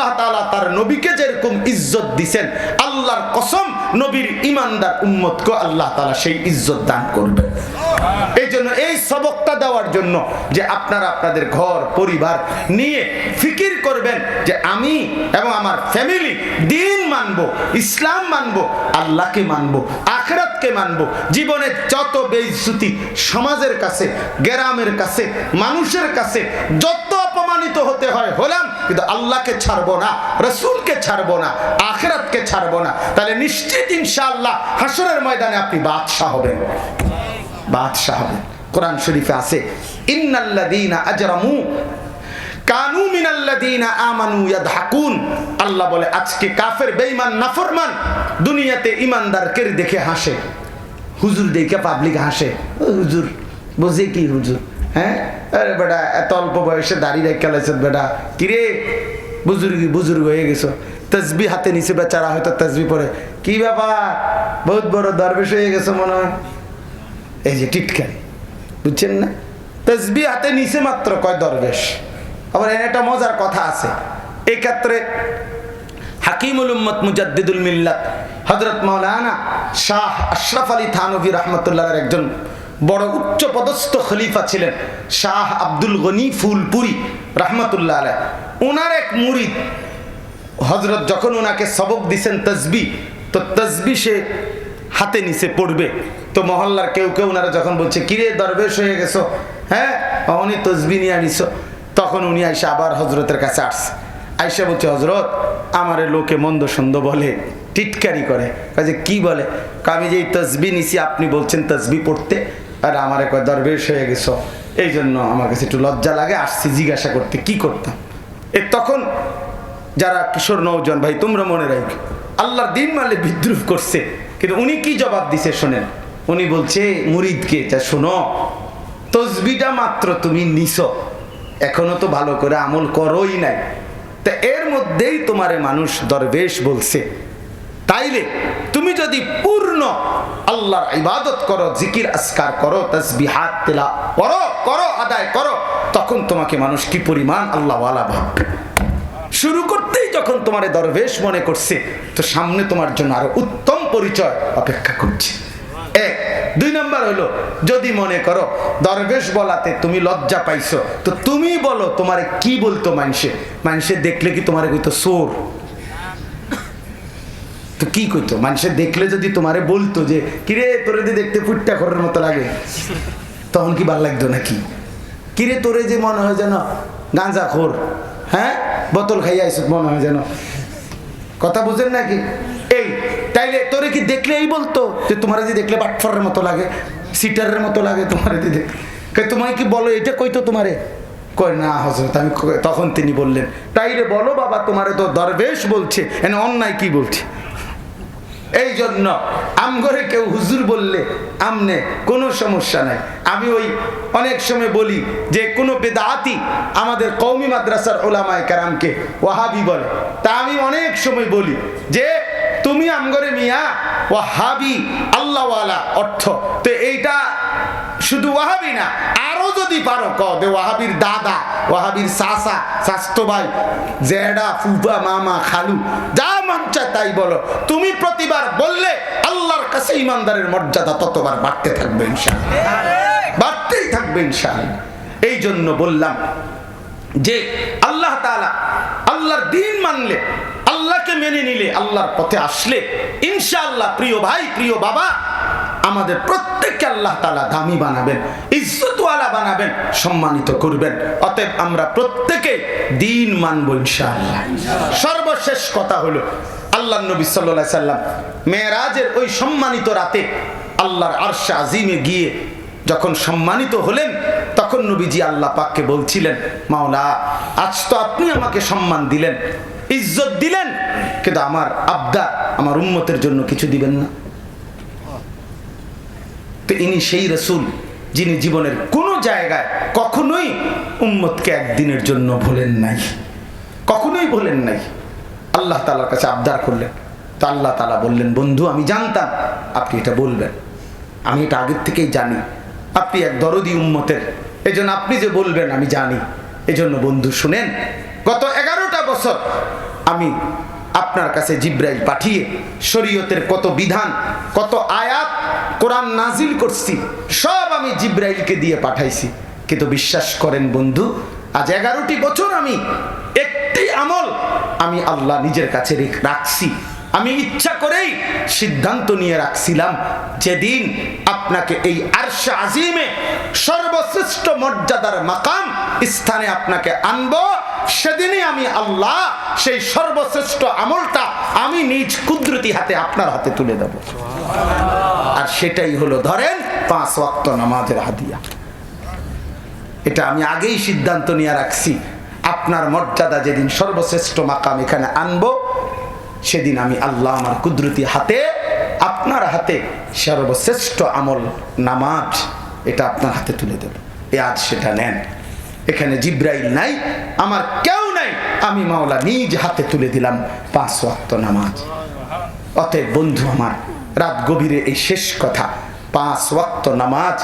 আল্লাহ তাআলা তার নবীকে যেরকম ইজ্জত দিছেন, আল্লাহর কসম নবীর ইমানদার উম্মতকে আল্লাহ তাআলা সেই ইজ্জত দান করবে। এই জন্য এই সবকটা দেওয়ার জন্য যে আপনারা আপনাদের ঘর, পরিবার নিয়ে ফিকির করবেন যে আমি এবং আমার ফ্যামিলি দিন মানবো, ইসলাম মানবো, আল্লাহকে মানবো, আখরাতকে মানবো। জীবনের যত বেইজ্জতি সমাজের কাছে, গ্রামের কাছে, মানুষের কাছে, যত অপমানিত হতে হয়, হলাম। কিন্তু আল্লাহকে ছাড়বো না, রসুলকে ছাড়বো না, আখরাতকে ছাড়বো না। তাহলে নিশ্চিত ইনশাআল্লাহ হাসরের ময়দানে আপনি বাদশাহ হবেন। বাদশাহ হবেন। কোরআন শরীফে আছে আজরামু, কানু আমানু আল্লাহ বলে, আজকে কাফের নাফরমান দুনিয়াতে ইমানদারকে দেখে হাসে। হুজুর দেখে পাবলিক হাসে। হুজুর, বুঝে কি হুজুর হ্যাঁ? আরে বেটা, এত অল্প বয়সে দাড়ি রেখে লাইছত বেটা। কিরে, বুজুর্গি, বুজুর্গ হয়ে গেছো। তসবি হাতে নিচে বেচারা, হয়তো তসবি পরে। কি ব্যাপার? বহুত বড় দরবেশ হয়ে গেছো মনে হয়। এই যে টিটকারি, বুঝছেন না? তসবি হাতে নিচে মাত্র কয় দরবেশ। আবার একটা মজার কথা আছে। এই ক্ষেত্রে হাকিমুল উম্মত মুজাদ্দিদুল মিল্লাত হজরত মাওলানা শাহ আশরাফ আলী থানভী রহমতুল্লাহর একজন বড় উচ্চ পদস্থ খলিফা ছিলেন শাহ আব্দুল গনি ফুলপুরি, রহমতুল্লাহ আলাই ওনার এক মুরিদ হজরত যখন ওনাকে সবক দিছেন তসবি তো তসবি সে হাতে নিচে পড়বে। তো মহল্লার কেউ কেউ ওনারা যখন বলছে, কিরে দরবেশ হয়ে গেছো? হ্যাঁ উনি তসবি নিয়ে আনিস তখন উনি আইসা আবার হজরতের কাছে আসছে। আইসা বলছে হজরত আমারে লোকে মন্দ সন্দ বলে, টিটকারি করে। কাজে কি বলে? আমি যে এই তসবি নিছি, আপনি বলছেন তসবি পড়তে? আর আমার একবার দরবেশ হয়ে গেছো। এই জন্য আমার কাছে একটু লজ্জা লাগে, আসছি জিজ্ঞাসা করতে, কি করতাম? এ তখন যারা কিশোর নৌজন, ভাই, তোমরা মনে রাখো, আল্লাহর দিন মালে বিদ্রুপ করছে। কিন্তু উনি কি জবাব দিছে শোনেন? উনি বলছে, মুরিদকে যা শোনো, তসবিটা মাত্র তুমি নিছো, এখনও তো ভালো করে আমল করোই নাই। তা এর মধ্যেই তোমারে মানুষ দরবেশ বলছে। তাইলে তুমি যদি পূর্ণ আল্লাহর ইবাদত করো, জিকির আসকার করো তসবিহাত তেলা করো করো, আদায় করো, তখন তোমাকে মানুষ কি পরিমাণ আল্লাহওয়ালা ভাববে? শুরু করতেই যখন তোমার দরবেশ মনে করছে, তো সামনে তোমার জন্য আরও উত্তম পরিচয় অপেক্ষা করছে। এক। দুই নাম্বার হলো, যদি মনে করো দরবেশ বলাতে তুমি লজ্জা পাইছো, তো তুমি বলো তোমারে কি বলতো মানুষে? মানুষে দেখলে কি তোমারে কইতো সোর তো কি কইতো? মানুষে দেখলে যদি তোমারে বলতো যে, কিরে, তোরে দিয়ে দেখতে ফুটটা করার মতো লাগে, তখন কি ভালো লাগতো নাকি? কিরে, তোরে যে মনে হয় যেন গাঁজা খোর হ্যাঁ? বোতল খাইয়া আইসুত মনে হয় যেন। কথা বুঝেন নাকি? এই, তাইলে তোরে কি দেখলে এই বলতো যে, তোমার যে দেখলে বাটফারের মতো লাগে, সিটারের মতো লাগে তোমার যদি তোমায় কি বলো, এটা কইতো তোমারে? কই না হজরত আমি তখন তিনি বললেন তাইলে বলো বাবা, তোমারে তো দরবেশ বলছে, এনে অন্যায় কি বলছে? এই জন্য আমগরে কেউ হুজুর বললে আমনে কোনো সমস্যা নাই। আমি ওই অনেক সময় বলি যে কোনো বেদাতি আমাদের কৌমি মাদ্রাসার ওলামায় কারামকে ওয়াহাবি বলে। তা আমি অনেক সময় বলি যে তুমি আমগরে মিয়া ওয়াহাবি আল্লাহওয়ালা অর্থ। তো এইটা শুধু ওয়াহাবি না, আরও যদি পারো ক দে ওয়াহাবির দাদা, ওয়াহাবির সাসা স্বাস্থ্য ভাই জেডা ফুফা, মামা, খালু, যা মন তাই বলো। তুমি প্রতিবার বললে আল্লাহর কাছে ইমানদারের মর্যাদা ততবার বাড়তে থাকবে ইনশাআল্লাহ। বাড়তেই থাকবে এই জন্য বললাম যে আল্লাহ তাআলা আল্লাহর দিন মানলে, আল্লাহকে মেনে নিলে, আল্লাহর পথে আসলে, ইনশাআল্লাহ, প্রিয় ভাই, প্রিয় বাবা আমাদের প্রত্যেককে আল্লাহ তালা দামি বানাবেন, ইজ্জতওয়ালা বানাবেন, সম্মানিত করবেন। অতএব আমরা প্রত্যেকে দিন মানব ইনশাআল্লাহ। সর্বশেষ কথা হলো আল্লাহ নবী সাল্লাল্লাহু সাল্লাম মেয়েরাজের ওই সম্মানিত রাতে আল্লাহর আরশা আজিমে গিয়ে যখন সম্মানিত হলেন, তখন নবীজি আল্লাহ পাককে বলছিলেন, মাওলা, আজ তো আপনি আমাকে সম্মান দিলেন, ইজ্জত দিলেন, কিন্তু আমার আবদার আমার উম্মতের জন্য কিছু দিবেন না। তো ইনি সেই রসুল যিনি জীবনের কোনো জায়গায় কখনোই উম্মতকে একদিনের জন্য ভোলেন নাই। কখনোই ভোলেন নাই। আল্লাহ তালার কাছে আবদার করলেন। তো আল্লাহ তালা বললেন, বন্ধু, আমি জানতাম আপনি এটা বলবেন। আমি এটা আগের থেকেই জানি। আপনি এক দরদি উম্মতের। এই জন্য আপনি যে বলবেন, আমি জানি। এই জন্য বন্ধু, শুনেন, গত এগারোটা বছর আমি আপনার কাছে জিব্রাইল পাঠিয়ে শরীয়তের কত বিধান, কত আয়াত কোরআন নাজিল করছি, সব আমি জিব্রাইলকে দিয়ে পাঠাইছি। কিন্তু বিশ্বাস করেন বন্ধু, আজ এগারোটি বছর আমি একটি আমল আমি আল্লাহ নিজের কাছে রেখ- রাখছি। আমি ইচ্ছা করেই সিদ্ধান্ত নিয়ে রাখছিলাম, যেদিন আপনাকে এই আরশা আজিমে সর্বশ্রেষ্ঠ মর্যাদার মাকাম স্থানে আপনাকে আনব সেদিনই আমি আল্লাহ সেই সর্বশ্রেষ্ঠ আমলটা আমি নিজ কুদরতি হাতে আপনার হাতে তুলে দেব। আর সেটাই হলো ধরেন পাঁচ ওয়াক্ত নামাজের হাদিয়া। এটা আমি আগেই সিদ্ধান্ত নিয়ে রাখছি। আপনার মর্যাদা যেদিন সর্বশ্রেষ্ঠ মাকাম এখানে আনব, সেদিন আমি আল্লাহ আমার কুদরতি হাতে, আপনার হাতে সর্বশ্রেষ্ঠ আমল নামাজ এটা আপনার হাতে তুলে দেব। এ আজ সেটা নেন। এখানে জিব্রাইল নাই, আমার কেউ নাই। আমি মাওলা নিজ হাতে তুলে দিলাম পাঁচ ওয়াক্ত নামাজ। অতএব বন্ধু আমার, রাত গভীরে এই শেষ কথা, পাঁচ ওয়াক্ত নামাজ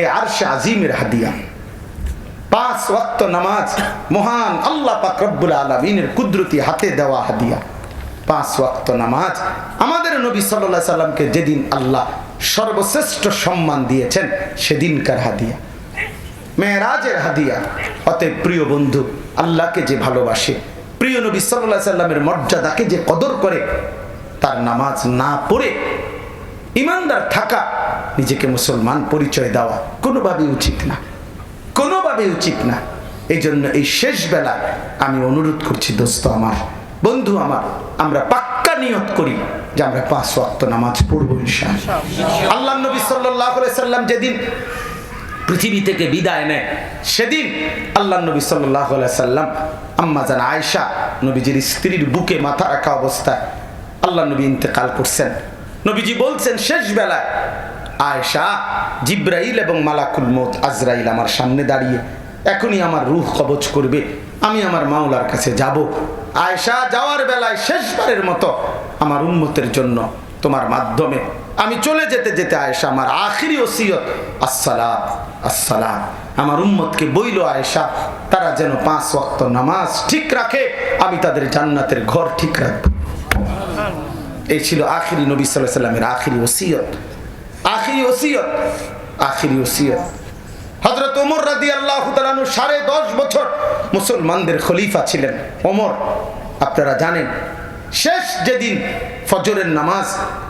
এ আরশে আজিমের হাদিয়া। পাঁচ ওয়াক্ত নামাজ মহান আল্লাহ পাক রব্বুল আলমিনের কুদরতি হাতে দেওয়া হাদিয়া। পাঁচ ওয়াক্ত নামাজ আমাদের নবী সাল্লাহ সাল্লামকে যেদিন আল্লাহ সর্বশ্রেষ্ঠ সম্মান দিয়েছেন, সেদিনকার হাদিয়া। মেয়েরাজের হাদিয়া। অতএব প্রিয় বন্ধু, আল্লাহকে যে ভালোবাসে, প্রিয় নবী সাল্লাহ সাল্লামের মর্যাদাকে যে কদর করে, তার নামাজ না পড়ে, ইমানদার থাকা, নিজেকে মুসলমান পরিচয় দেওয়া কোনোভাবেই উচিত না। কোনোভাবে উচিত না। এই জন্য এই শেষ বেলা আমি অনুরোধ করছি, দোস্ত আমার, বন্ধু আমার, আমরা পাক্কা নিয়ত করি যে আমরা পাঁচ ওয়াক্ত নামাজ পড়ব ইনশাআল্লাহ। আল্লাহ নবী সাল্লাহ সাল্লাম যেদিন পৃথিবী থেকে বিদায় নেয়। সেদিন আল্লাহ নবী সাল্লাহ সাল্লাম, আম্মা জান আয়সা নবীজির স্ত্রীর বুকে মাথা রাখা অবস্থায় আল্লাহ নবী ইন্তেকাল করছেন। নবীজি বলছেন, শেষ বেলায় আয়সা জিব্রাইল এবং মালাকুল মত আজরাইল আমার সামনে দাঁড়িয়ে, এখনই আমার রুহ কবচ করবে, আমি আমার মাওলার কাছে যাব। আয়সা যাওয়ার বেলায় শেষবারের মতো আমার উন্মতের জন্য তোমার মাধ্যমে আমি চলে যেতে যেতে আয়েশা আমার আখিরি ওসিয়ত আসসালাম আসসালাম। আমার উম্মতকে বইল আয়েশা, তারা যেন পাঁচ ওয়াক্ত নামাজ ঠিক রাখে, আমি তাদের জান্নাতের ঘর ঠিক রাখব। এই ছিল আখিরি নবী সাল্লাহ সাল্লামের আখিরি ওসিয়ত। আখিরি ওসিয়ত আখিরি ওসিয়ত। হজরত ওমর রাদি আল্লাহ তালানু সাড়ে দশ বছর মুসলমানদের খলিফা ছিলেন। ওমর, আপনারা জানেন শেষ যেদিন ফজরের নামাজ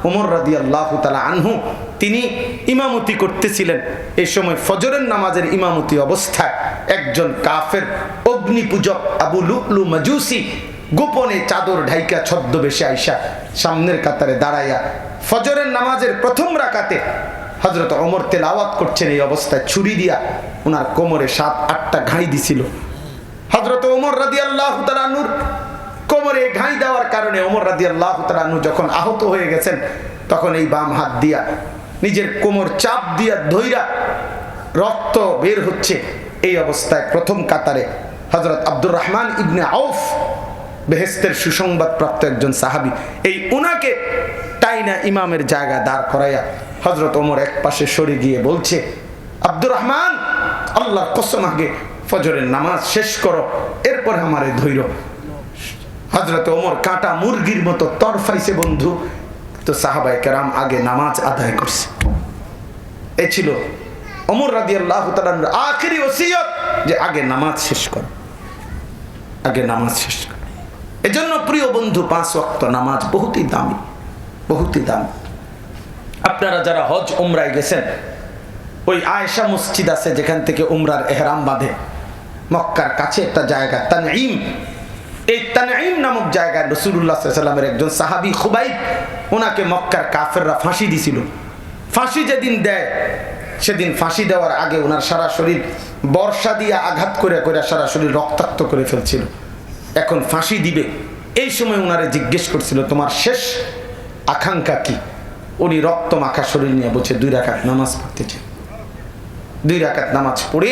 ওমর রাদি আল্লাহ তালা আনহু, তিনি ইমামতি করতেছিলেন। এই সময় ফজরের নামাজের ইমামতি অবস্থায় একজন কাফের অগ্নি পূজক আবু লুকলু মাজুসি গোপনে চাদর ঢাইকা ছদ্মবেশে আইসা সামনের কাতারে দাঁড়াইয়া ফজরের নামাজের প্রথম রাকাতে হজরত অমর তেল আওয়াত করছেন এই অবস্থায় ছুরি দিয়া ওনার কোমরে সাত আটটা ঘাই দিছিল। হজরত ওমর রাদি আল্লাহ তালানুর কোমরে ঘাই দেওয়ার কারণে ওমর রাদি আল্লাহ যখন আহত হয়ে গেছেন, তখন এই বাম হাত দিয়া, নিজের কোমর চাপ দিয়া ধৈরা রক্ত বের হচ্ছে এই অবস্থায় প্রথম কাতারে। হজরত আব্দুর রহমান ইবনে আউফ বেহেস্তের সুসংবাদ প্রাপ্ত একজন সাহাবি। এই উনাকে টাইনা ইমামের জায়গা দাঁড় করাইয়া হজরত ওমর এক পাশে সরে গিয়ে বলছে, আব্দুর রহমান আল্লাহ কসম আগে ফজরের নামাজ শেষ করো, এরপর আমারে ধৈর্য হজরত ওমর কাটা মুরগির মতো তরফাইছে বন্ধু। তো সাহাবাই কেরাম আগে নামাজ আদায় করছে। এ ছিল অমর রাদি আল্লাহ আখেরি ওসিয়ত যে আগে নামাজ শেষ কর। আগে নামাজ শেষ কর। এজন্য প্রিয় বন্ধু, পাঁচ ওয়াক্ত নামাজ বহুতই দামি বহুতই দামি। আপনারা যারা হজ উমরায় গেছেন, ওই আয়েশা মসজিদ আছে যেখান থেকে উমরার এহরাম বাঁধে। মক্কার কাছে একটা জায়গা, তানঈম। এই তানঈম নামক জায়গায় রসুল্লাহ সাল্লামের একজন সাহাবি খুবাই ওনাকে মক্কার কাফেররা ফাঁসি দিছিল। ফাঁসি যেদিন দেয়, সেদিন ফাঁসি দেওয়ার আগে ওনার সারা শরীর বর্ষা দিয়ে আঘাত করে করে সারা শরীর রক্তাক্ত করে ফেলছিল। এখন ফাঁসি দিবে। এই সময় ওনারে জিজ্ঞেস করছিল, তোমার শেষ আকাঙ্ক্ষা কি? উনি রক্ত মাখা শরীর নিয়ে বলছে, দুই রাখাত নামাজ পড়তে চান দুই রাকাত নামাজ পড়ে